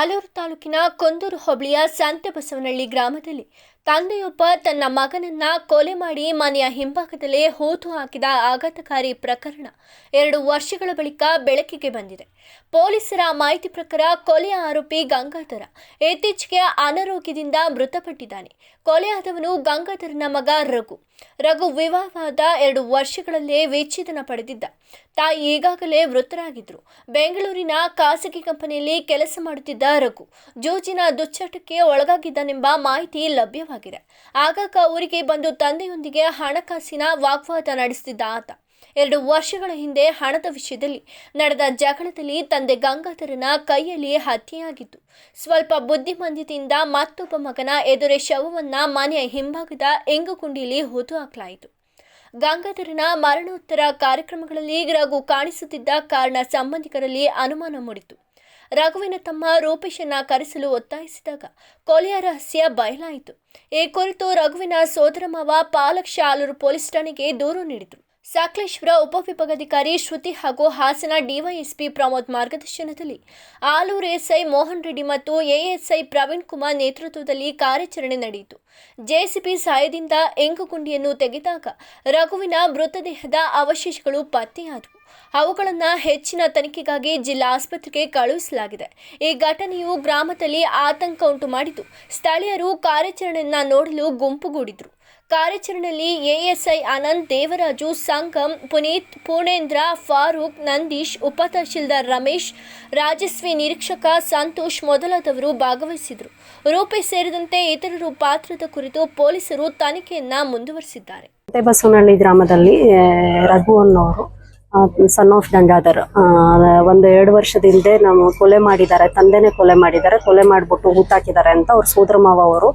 ಆಲೂರು ತಾಲೂಕಿನ ಕೊಂದೂರು ಹೋಬಳಿಯ ಸಂತೆಬಸವನಹಳ್ಳಿ ಗ್ರಾಮದಲ್ಲಿ ತಂದೆಯೊಬ್ಬ ತನ್ನ ಮಗನನ್ನ ಕೊಲೆ ಮಾಡಿ ಮನೆಯ ಹಿಂಭಾಗದಲ್ಲೇ ಹೂತು ಹಾಕಿದ ಆಘಾತಕಾರಿ ಪ್ರಕರಣ ಎರಡು ವರ್ಷಗಳ ಬಳಿಕ ಬೆಳಕಿಗೆ ಬಂದಿದೆ. ಪೊಲೀಸರ ಮಾಹಿತಿ ಪ್ರಕಾರ ಕೊಲೆಯ ಆರೋಪಿ ಗಂಗಾಧರ ಇತ್ತೀಚೆಗೆ ಅನಾರೋಗ್ಯದಿಂದ ಮೃತಪಟ್ಟಿದ್ದಾನೆ. ಕೊಲೆಯಾದವನು ಗಂಗಾಧರನ ಮಗ ರಘು. ರಘು ವಿವಾಹವಾದ ಎರಡು ವರ್ಷಗಳಲ್ಲೇ ವಿಚ್ಛೇದನ ಪಡೆದಿದ್ದ. ತಾಯಿ ಈಗಾಗಲೇ ವೃತ್ತರಾಗಿದ್ರು ಬೆಂಗಳೂರಿನ ಖಾಸಗಿ ಕಂಪನಿಯಲ್ಲಿ ಕೆಲಸ ಮಾಡುತ್ತಿದ್ದ ರಘು ಜೋಜಿನ ದುಶ್ಚಟಕ್ಕೆ ಒಳಗಾಗಿದ್ದನೆಂಬ ಮಾಹಿತಿ ಲಭ್ಯವಾಗಿದೆ ಆಗಾಗ ಊರಿಗೆ ಬಂದು ತಂದೆಯೊಂದಿಗೆ ಹಣಕಾಸಿನ ವಾಗ್ವಾದ ನಡೆಸುತ್ತಿದ್ದ ಆತ. ಎರಡು ವರ್ಷಗಳ ಹಿಂದೆ ಹಣದ ವಿಷಯದಲ್ಲಿ ನಡೆದ ಜಗಳದಲ್ಲಿ ತಂದೆ ಗಂಗಾಧರನ ಕೈಯಲ್ಲಿ ಹತ್ಯೆಯಾಗಿತ್ತು. ಸ್ವಲ್ಪ ಬುದ್ಧಿಮಂದಿತೆಯಿಂದ ಮತ್ತೊಬ್ಬ ಮಗನ ಎದುರೆ ಶವವನ್ನ ಮನೆಯ ಹಿಂಭಾಗದ ಎಂಗುಕುಂಡಿಯಲ್ಲಿ ಹೂತು ಹಾಕಲಾಯಿತು. ಗಂಗಾಧರನ ಮರಣೋತ್ತರ ಕಾರ್ಯಕ್ರಮಗಳಲ್ಲಿ ರಘು ಕಾಣಿಸುತ್ತಿದ್ದ ಕಾರಣ ಸಂಬಂಧಿಕರಲ್ಲಿ ಅನುಮಾನ ಮೂಡಿತು. ರಘುವಿನ ತಮ್ಮ ರೂಪೇಶನ್ನ ಕರೆಸಲು ಒತ್ತಾಯಿಸಿದಾಗ ಕೊಲೆಯ ರಹಸ್ಯ ಬಯಲಾಯಿತು. ಈ ಕುರಿತು ರಘುವಿನ ಸೋದರ ಮಾವ ಪಾಲಕ್ ಶಾಲೂರು ಪೊಲೀಸ್ ಠಾಣೆಗೆ ದೂರು ನೀಡಿದರು. ಸಕಲೇಶ್ವರ ಉಪವಿಭಾಗಾಧಿಕಾರಿ ಶ್ರುತಿ ಹಾಗೂ ಹಾಸನ ಡಿವೈಎಸ್ಪಿ ಪ್ರಮೋದ್ ಮಾರ್ಗದರ್ಶನದಲ್ಲಿ ಆಲೂರು ಎಸ್ಐ ಮೋಹನ್ ರೆಡ್ಡಿ ಮತ್ತು ಎಎಸ್ಐ ಪ್ರವೀಣ್ ಕುಮಾರ್ ನೇತೃತ್ವದಲ್ಲಿ ಕಾರ್ಯಾಚರಣೆ ನಡೆಯಿತು. ಜೆಸಿಬಿ ಸಹಾಯದಿಂದ ಎಂಗುಗುಂಡಿಯನ್ನು ತೆಗೆದಾಗ ರಘುವಿನ ಮೃತದೇಹದ ಅವಶೇಷಗಳು ಪತ್ತೆಯಾದವು. ಅವುಗಳನ್ನು ಹೆಚ್ಚಿನ ತನಿಖೆಗಾಗಿ ಜಿಲ್ಲಾ ಆಸ್ಪತ್ರೆಗೆ ಕಳುಹಿಸಲಾಗಿದೆ. ಈ ಘಟನೆಯು ಗ್ರಾಮದಲ್ಲಿ ಆತಂಕ ಉಂಟು ಮಾಡಿತು ಸ್ಥಳೀಯರು ಕಾರ್ಯಾಚರಣೆಯನ್ನ ನೋಡಲು ಗುಂಪುಗೂಡಿದ್ರು. ಕಾರ್ಯಾಚರಣೆಯಲ್ಲಿ ಎಎಸ್ಐ ಆನಂದ್, ದೇವರಾಜು ಸಂಗಮ್, ಪುನೀತ್, ಪೂರ್ಣೇಂದ್ರ, ಫಾರೂಕ್, ನಂದೀಶ್, ಉಪತಹಶೀಲ್ದಾರ್ ರಮೇಶ್, ರಾಜಸ್ವಿ ನಿರೀಕ್ಷಕ ಸಂತೋಷ್ ಮೊದಲಾದವರು ಭಾಗವಹಿಸಿದರು. ರೂಪೆ ಸೇರಿದಂತೆ ಇತರರು ಪಾತ್ರದ ಕುರಿತು ಪೊಲೀಸರು ತನಿಖೆಯನ್ನ ಮುಂದುವರಿಸಿದ್ದಾರೆ. ಬಸವನಹಳ್ಳಿ ಗ್ರಾಮದಲ್ಲಿ ರಘು ಅನ್ನೋರು ಸನ್ ಆಫ್ ಗಂಗಾಧರ್. ಒಂದು ಎರಡು ವರ್ಷದ ಹಿಂದೆ ನಾವು ಕೊಲೆ ಮಾಡಿದ್ದಾರೆ, ತಂದೆನೇ ಕೊಲೆ ಮಾಡಿದ್ದಾರೆ, ಕೊಲೆ ಮಾಡಿಬಿಟ್ಟು ಹೂತಾಕಿದ್ದಾರೆ ಅಂತ ಅವ್ರ ಸೋದರ ಮಾವ ಅವರು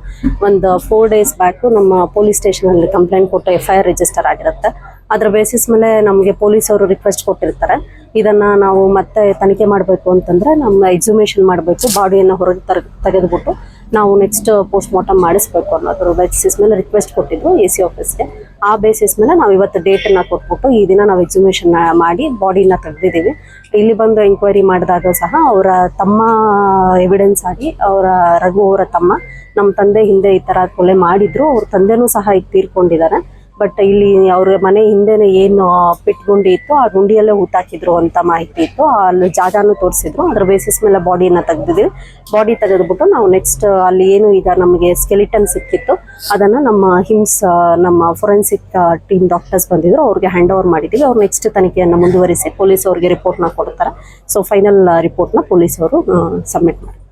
ಒಂದು ಫೋರ್ ಡೇಸ್ ಬ್ಯಾಕ್ ನಮ್ಮ ಪೊಲೀಸ್ ಸ್ಟೇಷನಲ್ಲಿ ಕಂಪ್ಲೇಂಟ್ ಕೊಟ್ಟು ಎಫ್ ಐ ಆರ್ ರಿಜಿಸ್ಟರ್ ಆಗಿರುತ್ತೆ. ಅದರ ಬೇಸಿಸ್ ಮೇಲೆ ನಮಗೆ ಪೊಲೀಸ್ ಅವರು ರಿಕ್ವೆಸ್ಟ್ ಕೊಟ್ಟಿರ್ತಾರೆ. ಇದನ್ನ ನಾವು ಮತ್ತೆ ತನಿಖೆ ಮಾಡಬೇಕು ಅಂತಂದ್ರೆ ನಮ್ಮ ಎಕ್ಸುಮೇಷನ್ ಮಾಡಬೇಕು, ಬಾಡಿಯನ್ನು ಹೊರಗೆ ತರ, ತೆಗೆದುಬಿಟ್ಟು ನಾವು ನೆಕ್ಸ್ಟ್ ಪೋಸ್ಟ್ ಮಾರ್ಟಮ್ ಮಾಡಿಸ್ಬೇಕು ಅನ್ನೋದ್ರ ಬೇಸಿಸ್ ಮೇಲೆ ರಿಕ್ವೆಸ್ಟ್ ಕೊಟ್ಟಿದ್ರು ಎ ಸಿ ಆಫೀಸ್ಗೆ ಆ ಬೇಸಿಸ್ ಮೇಲೆ ನಾವು ಇವತ್ತು ಡೇಟನ್ನು ಕೊಟ್ಬಿಟ್ಟು ಈ ದಿನ ನಾವು ಎಕ್ಸಿಮಿಷನ್ ಮಾಡಿ ಬಾಡಿನ ತೆಗೆದಿದ್ದೀವಿ. ಇಲ್ಲಿ ಬಂದು ಎಂಕ್ವೈರಿ ಮಾಡಿದಾಗ ಸಹ ಅವರ ತಮ್ಮ ಎವಿಡೆನ್ಸ್ ಆಗಿ ಅವರ ರಘು ಅವರ ತಮ್ಮ ನಮ್ಮ ತಂದೆ ಹಿಂದೆ ಈ ಥರ ಕೊಲೆ ಮಾಡಿದ್ರು. ಅವ್ರ ತಂದೆನೂ ಸಹ ಈಗ ತೀರ್ಕೊಂಡಿದ್ದಾರೆ. ಬಟ್ ಇಲ್ಲಿ ಅವ್ರ ಮನೆ ಹಿಂದೆನೆ ಏನು ಪಿಟ್ ಗುಂಡಿ ಇತ್ತು ಆ ಗುಂಡಿಯಲ್ಲೇ ಹೂತಾಕಿದ್ರು ಅಂತ ಮಾಹಿತಿ ಇತ್ತು. ಅಲ್ಲಿ ಜಾಗನೂ ತೋರಿಸಿದ್ರು. ಅದ್ರ ಬೇಸಿಸ್ ಮೇಲೆ ಬಾಡಿನ ತೆಗೆದಿದ್ವಿ ಬಾಡಿ ತೆಗೆದ್ಬಿಟ್ಟು ನಾವು ನೆಕ್ಸ್ಟ್ ಅಲ್ಲಿ ಏನು ಈಗ ನಮಗೆ ಸ್ಕೆಲಿಟನ್ ಸಿಕ್ಕಿತ್ತು ಅದನ್ನ ನಮ್ಮ ಹಿಮ್ಸ್, ನಮ್ಮ ಫೊರೆನ್ಸಿಕ್ ಟೀಮ್ ಡಾಕ್ಟರ್ಸ್ ಬಂದಿದ್ರು, ಅವ್ರಿಗೆ ಹ್ಯಾಂಡ್ ಓವರ್ ಮಾಡಿದ್ದೀವಿ. ಅವ್ರು ನೆಕ್ಸ್ಟ್ ತನಿಖೆಯನ್ನು ಮುಂದುವರಿಸಿ ಪೊಲೀಸ್ ಅವ್ರಿಗೆ ರಿಪೋರ್ಟ್ನ ಕೊಡ್ತಾರೆ. ಸೊ ಫೈನಲ್ ರಿಪೋರ್ಟ್ನ ಪೊಲೀಸ್ ಅವರು ಸಬ್ಮಿಟ್ ಮಾಡ್ತಾರೆ.